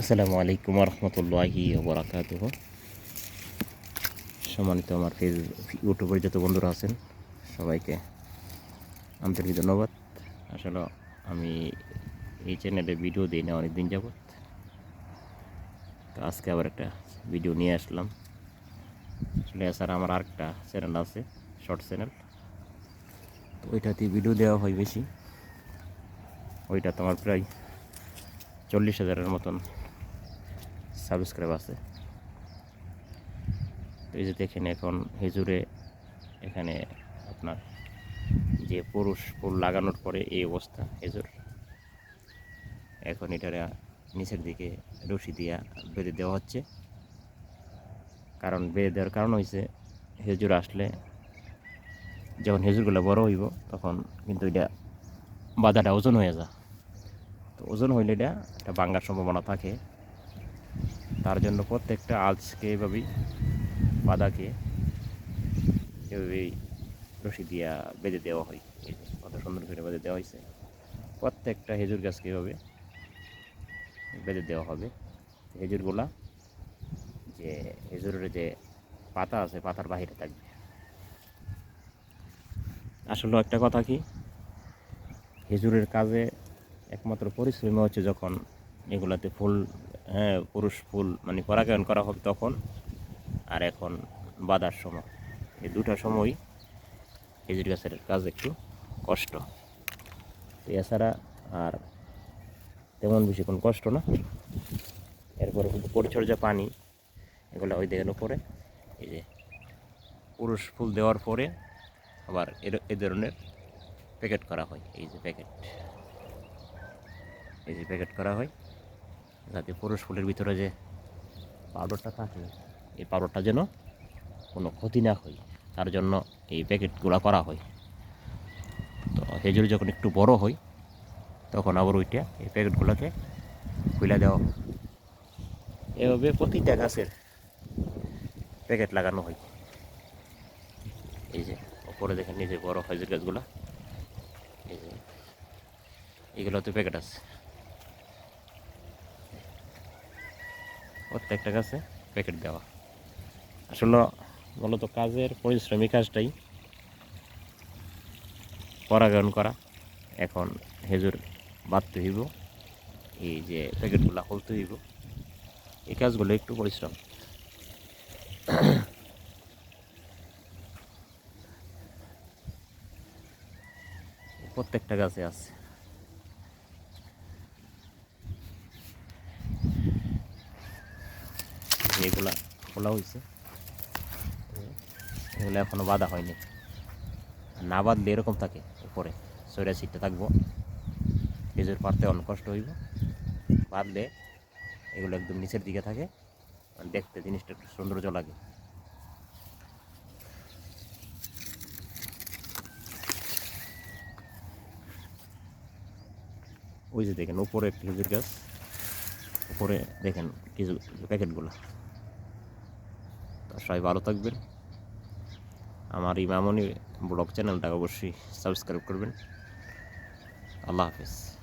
আসসালামু আলাইকুম রহমতুল্লাহি বরাকাত সম্মানিত আমার ফেস ইউটিউবের যত বন্ধুরা আছেন, সবাইকে আন্তরিক ধন্যবাদ। আসলে আমি এই চ্যানেলে ভিডিও দিই না অনেক দিন যাবৎ। তো আজকে আবার একটা ভিডিও নিয়ে আসলাম। আসলে স্যার, আমার আরেকটা চ্যানেল আছে, শর্ট চ্যানেল। তো ওইটাতে ভিডিও দেওয়া হয় বেশি। ওইটা তোমার প্রায় চল্লিশ হাজারের মতন সাবস্ক্রাইব আছে। তো এই যে দেখেন এখন হেজুরে এখানে আপনার যে পুরুষ ফুল লাগানোর পরে এই অবস্থা হেজুর এখন এটার নিচের দিকে রশি দিয়া বেঁধে দেওয়া হচ্ছে। কারণ বেঁধে দেওয়ার কারণ হয়েছে হেজুর আসলে যখন হেজুরগুলো বড় হইব, তখন কিন্তু এটা বাধাটা ওজন হয়ে যায়। তো ওজন হইলে এটা একটা ভাঙ্গার সম্ভাবনা থাকে। তার জন্য প্রত্যেকটা আজকে এভাবেই বাদাকে এভাবেই রশি দিয়া বেঁধে দেওয়া হয়। কত সুন্দর করে বেঁধে দেওয়া হয়েছে প্রত্যেকটা হেজুর গাছকে এভাবে বেঁধে দেওয়া হবে। হেজুরগুলা যে হেজুরের যে পাতা আছে, পাতার বাহিরে থাকবে। আসলে একটা কথা কি? হেজুরের কাজে একমাত্র পরিশ্রমী হচ্ছে যখন এগুলাতে ফুল হ্যাঁ পুরুষ ফুল মানে পরাগায়ন করা হবে তখন আর এখন বাদার সময়। এই দুটা সময়ই খেজুর গাছের কাজ একটু কষ্ট। এছাড়া আর তেমন বেশি কোনো কষ্ট না। এরপরে পরিচর্যা পানি, এগুলো ওই দেখানো পরে এই যে পুরুষ ফুল দেওয়ার পরে আবার এর- এ ধরনের প্যাকেট করা হয়। এই যে প্যাকেট, এই যে প্যাকেট করা হয়। যাতে পুরুষ ফুলের ভিতরে যে পাউডারটা থাকে, এই পাউডারটা যেন কোনো ক্ষতি না হয়, তার জন্য এই প্যাকেটগুলো করা হয়। তো খেজুর যখন একটু বড় হয়, তখন আবার ওইটা এই প্যাকেটগুলোকে খুলে দেওয়া হয়। এভাবে প্রতিটা গাছের প্যাকেট লাগানো হয়। এই যে ওপরে দেখেন নিজে বড় খেজুর গাছগুলো, এই যে এগুলোতে প্যাকেট আছে। প্রত্যেকটা গাছে প্যাকেট দেওয়া। আসলে মূলত কাজের পরিশ্রমী কাজটাই পরাগায়ন করা। এখন হেজুর বাঁধতে হইব, এই যে প্যাকেটগুলো খুলতে হইব, এই কাজগুলো একটু পরিশ্রম। প্রত্যেকটা গাছে আছে। এগুলা খোলা হয়েছে এগুলো এখনও বাঁধা হয়নি। না বাঁধলে এরকম থাকে উপরে, সৈরা সিটটা থাকব। খেজুর পারতে অনেক কষ্ট হইব। বাঁধলে এগুলো একদম নিচের দিকে থাকে। মানে দেখতে জিনিসটা একটু সৌন্দর্য লাগে। ওই যে দেখেন, উপরে খেজুর গাছ। উপরে দেখেন কিছু প্যাকেটগুলো। সবাই ভালো থাকবেন। আমার ইমামনি ব্লগ চ্যানেলটা অবশ্যই সাবস্ক্রাইব করবেন। আল্লাহ হাফেজ।